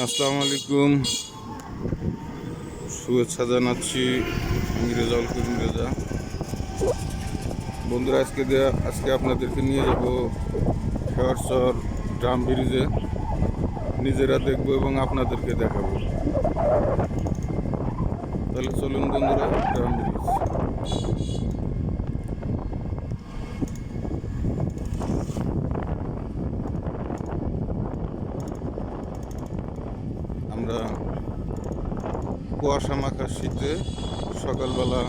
আসসালামু আলাইকুম। শুভেচ্ছা জানাচ্ছি আমি রেজাউল করিম বন্ধুরা, আজকে দেয়া আজকে আপনাদেরকে নিয়ে যাব খেয়ারচর ড্রাম ব্রিজে। নিজেরা দেখব এবং আপনাদেরকে দেখাবো। তাহলে চলুন বন্ধুরা, ড্রাম ব্রিজ। শীতে সকালবেলা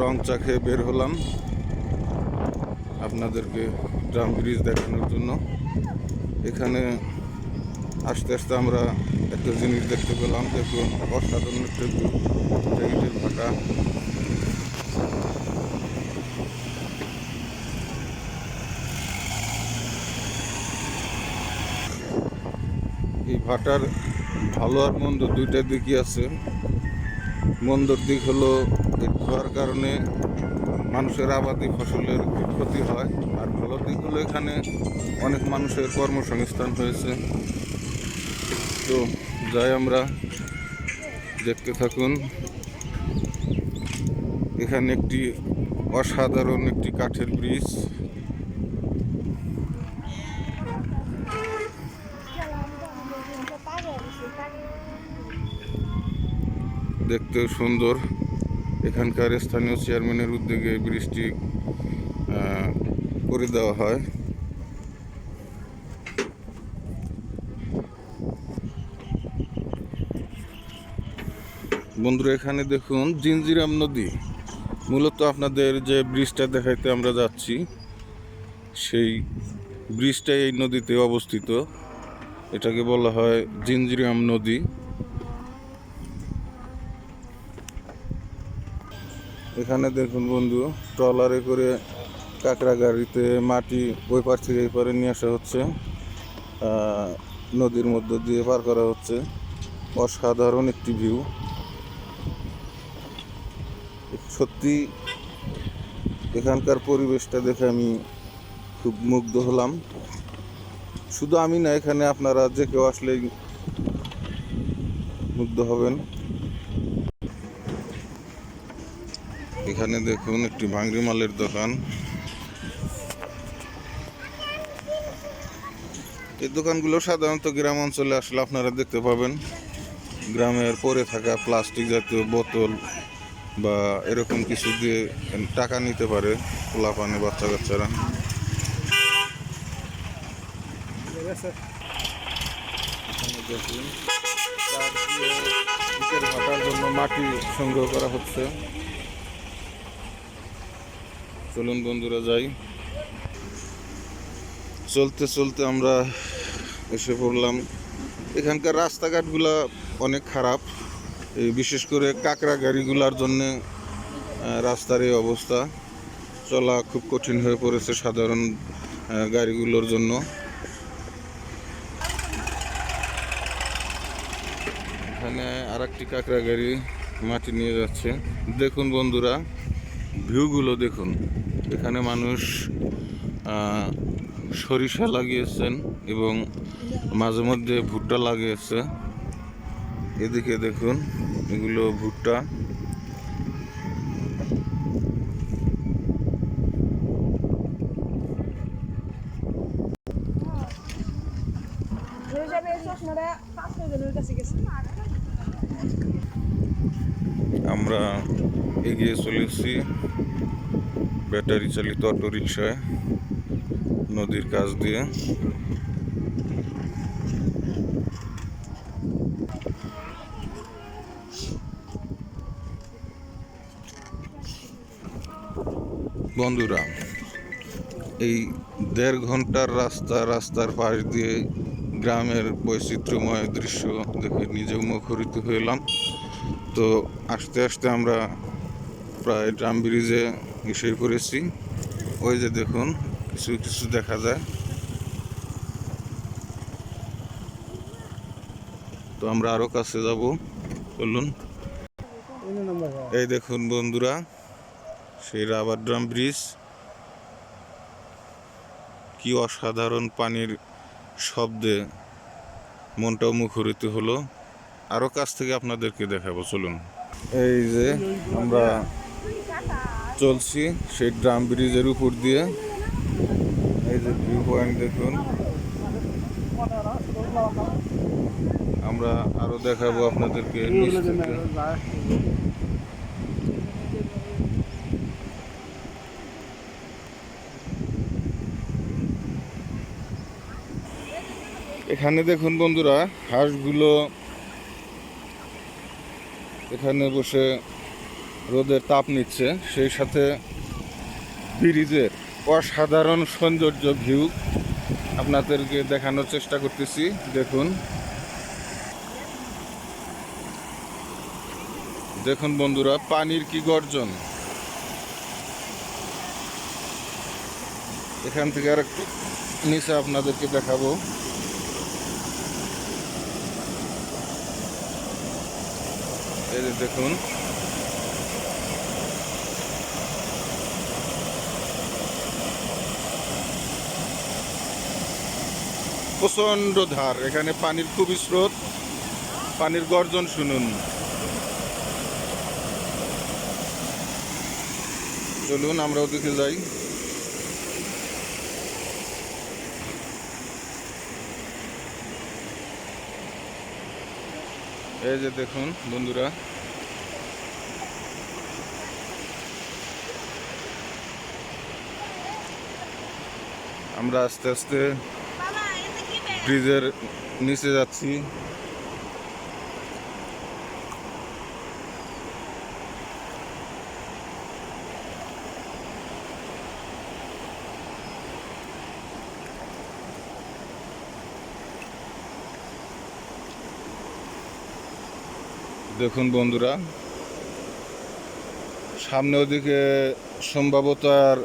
রং চা খেয়ে বের হলাম আপনাদেরকে ড্রাম ব্রিজ দেখানোর জন্য। এখানে আস্তে আস্তে আমরা একটা জিনিস দেখতে পেলাম দেখুন অসাধারণ একটা ইটের ভাটা। এই ভাটার ভালো আর মন্দ দুইটা দিকই আছে। মন্দর দিক হলো ধোয়ার কারণে মানুষের আবাদি ফসলের ক্ষতি হয়, আর ভালো দিক হলো এখানে অনেক মানুষের কর্মসংস্থান হয়েছে। তো যাই আমরা দেখতে থাকুন। এখানে একটি অসাধারণ একটি কাঠের ব্রিজ। দেখতেও সুন্দর। এখানকার স্থানীয় চেয়ারম্যানের উদ্যোগে ব্রিজটি করে দেওয়া হয়। বন্ধুরা, এখানে দেখুন জিঞ্জিরাম নদী। মূলত আপনাদের যে ব্রিজটা দেখাইতে আমরা যাচ্ছি, সেই ব্রিজটাই এই নদীতে অবস্থিত। এটাকে বলা হয় জিঞ্জিরাম নদী। এখানে দেখুন বন্ধু, ট্রলারে করে কাঁকড়া গাড়িতে মাটি ওই পার থেকে এই পারে নিয়ে আসা হচ্ছে। নদীর মধ্য দিয়ে পার করা হচ্ছে। অসাধারণ একটি ভিউ। সত্যি এখানকার পরিবেশটা দেখে আমি খুব মুগ্ধ হলাম। শুধু আমি না, এখানে আপনারা যে কেউ আসলেই মুগ্ধ হবেন। এখানে দেখুন একটি ভাঙ্গি মালের দোকান। এই দোকানগুলো সাধারণত গ্রাম অঞ্চলে আসলে আপনারা দেখতে পাবেন। গ্রামের পরে থাকা প্লাস্টিক জাতীয় বোতল বা এরকম কিছু দিয়ে টাকা নিতে পারে পোলাপানে বাচ্চা কাচ্চারা জন্য মাটি সংগ্রহ করা হচ্ছে। চলুন বন্ধুরা যাই। চলতে চলতে আমরা এসে পড়লাম। এখানকার রাস্তাঘাটগুলা অনেক খারাপ। বিশেষ করে কাঁকড়া গাড়িগুলার জন্যে রাস্তার এই অবস্থা। চলা খুব কঠিন হয়ে পড়েছে সাধারণ গাড়িগুলোর জন্য। এখানে আর একটি কাঁকড়া গাড়ি মাটি নিয়ে যাচ্ছে। দেখুন বন্ধুরা, ভিউগুলো দেখুন। এখানে মানুষ সরিষা লাগিয়েছেন এবং মাঝে মধ্যে ভুট্টা লাগিয়েছে। এদিকে দেখুন, এগুলো ভুট্টা। আমরা এগিয়ে চলেছি। ব্যাটারি চালিত অটো রিক্সায় নদীর কাছ দিয়ে। বন্ধুরা, এই দেড় ঘণ্টার রাস্তা, রাস্তার পাশ দিয়ে গ্রামের বৈচিত্র্যময় দৃশ্য দেখে নিজেও মুখরিত হইলাম। তো আস্তে আস্তে আমরা প্রায় ড্রাম ব্রিজে এসে পড়েছি। ওই যে দেখুন, কিছু কিছু দেখা যায়। তো আমরা আরও কাছে যাব, চলুন। এই দেখুন বন্ধুরা, সেই রাবার ড্রাম ব্রিজ। কি অসাধারণ পানির শব্দে মনটাও মুখরিত হলো। আরও কাছ থেকে আপনাদেরকে দেখাবো, চলুন। এই যে আমরা চলছি সেই ড্রাম ব্রিজের উপর দিয়ে। এই যে ভিউ পয়েন্ট দেখুন। আমরা আরও দেখাবো আপনাদেরকে এখানে দেখুন বন্ধুরা, হাঁসগুলো এখানে বসে রোদের তাপ নিচ্ছে, সেই সাথে ব্রিজের অসাধারণ সৌন্দর্য ভিউ আপনাদেরকে দেখানোর চেষ্টা করতেছি, দেখুন। দেখুন বন্ধুরা, পানির কি গর্জন। এখান থেকে আর একটু নিচে আপনাদেরকে দেখাবো। এই দেখুন। প্রচণ্ড ধার। এখানে পানির খুবই স্রোত। পানির গর্জন শুনুন। চলুন, আমরা ওদিকে যাই। এই যে দেখুন, বন্ধুরা। আমরা আস্তে আস্তে ব্রিজের নিচে যাচ্ছি। দেখুন বন্ধুরা, সামনে ওদিকে সম্ভবত আর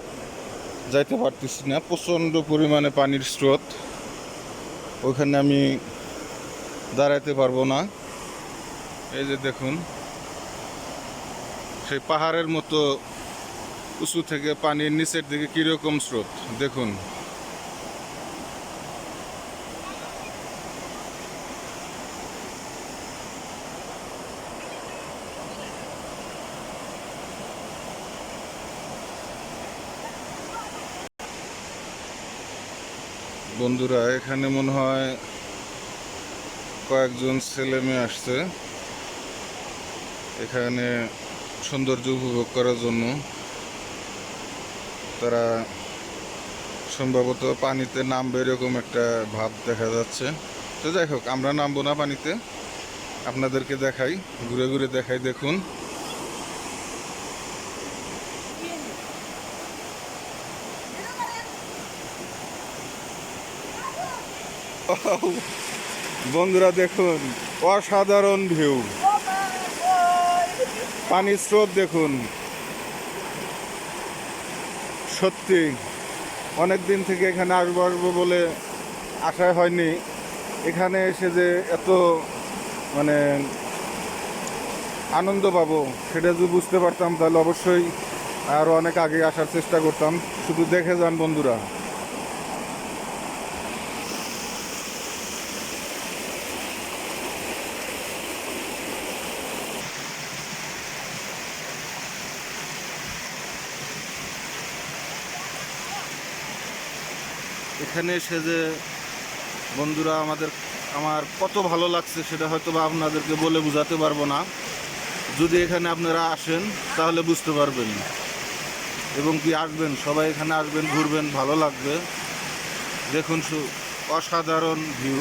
যাইতে পারতেছি না, প্রচণ্ড পরিমাণে পানির স্রোত। ওখানে আমি দাঁড়াইতে পারব না। এই যে দেখুন, সেই পাহাড়ের মতো উঁচু থেকে পানির নিচের দিকে কীরকম স্রোত, দেখুন। বন্ধুরা, এখানে মনে হয় কয়েকজন ছেলে মেয়ে আসছে। এখানে সৌন্দর্য উপভোগ করার জন্য। তারা সম্ভবত পানিতে নামবে এরকম একটা ভাব দেখা যাচ্ছে। তো যাই হোক, আমরা নামবো না পানিতে। আপনাদেরকে দেখাই, ঘুরে ঘুরে দেখাই, দেখুন। বন্ধুরা দেখুন, অসাধারণ ভিউ পানির স্রোত দেখুন। সত্যি, অনেক দিন থেকে এখানে আসব আসব বলে আশা হয়নি। এখানে এসে যে এত মানে আনন্দ পাবো, সেটা যদি বুঝতে পারতাম, তাহলে অবশ্যই আরও অনেক আগে আসার চেষ্টা করতাম। শুধু দেখে যান বন্ধুরা। এখানে এসে যে বন্ধুরা আমাদের, আমার কত ভালো লাগছে সেটা হয়তো বা আপনাদেরকে বলে বোঝাতে পারব না। যদি এখানে আপনারা আসেন, তাহলে বুঝতে পারবেন। এবং কি আসবেন, সবাই এখানে আসবেন, ঘুরবেন, ভালো লাগবে। দেখুন অসাধারণ ভিউ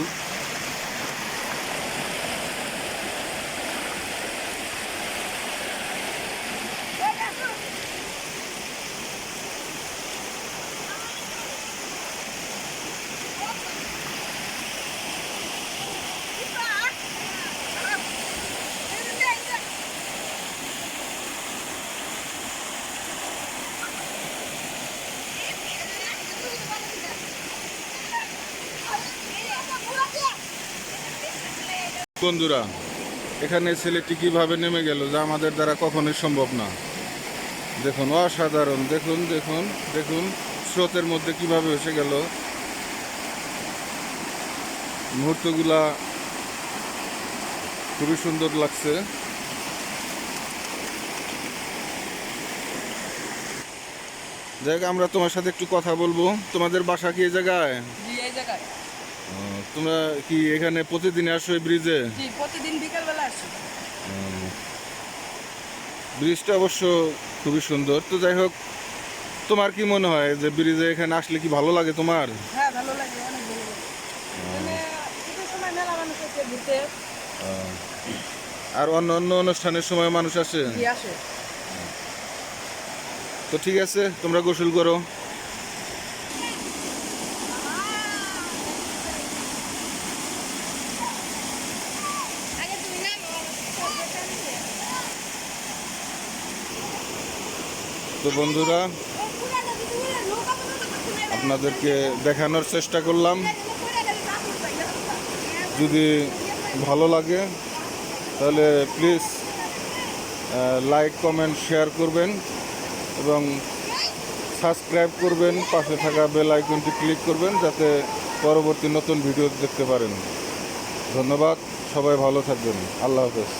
বন্ধুরা, এখানে ছেলেটি কীভাবে নেমে গেল যা আমাদের দ্বারা কখনোই সম্ভব না। দেখুন, অসাধারণ। দেখুন দেখুন দেখুন, স্রোতের মধ্যে কীভাবে এসে গেল। মুহূর্তগুলা খুবই সুন্দর লাগছে। যাই আমরা তোমার সাথে একটু কথা বলব। তোমাদের বাসা কি এই জায়গায়। তোমরা কি এখানে প্রতিদিন আসো এই ব্রিজে প্রতিদিন বিকেলবেলা আসি। ব্রিজটা অবশ্য খুবই সুন্দর। তো যাই হোক তোমার কি মনে হয় যে ব্রিজে এখানে আসলে কি ভালো লাগে তোমার? হ্যাঁ ভালো লাগে অনেক ভালো লাগে। সময় মেলা মানুষ আছে ঘুরতে। আর অন্য অন্য অনুষ্ঠানের সময় মানুষ আসে। তো ঠিক আছে তোমরা গোসল করো। তো বন্ধুরা, আপনাদেরকে দেখানোর চেষ্টা করলাম। যদি ভালো লাগে, তাহলে প্লিজ লাইক কমেন্ট শেয়ার করবেন এবং সাবস্ক্রাইব করবেন, পাশে থাকা বেল আইকনটি ক্লিক করবেন, যাতে পরবর্তী নতুন ভিডিও দেখতে পারেন। ধন্যবাদ, সবাই ভালো থাকবেন। আল্লাহ হাফেজ।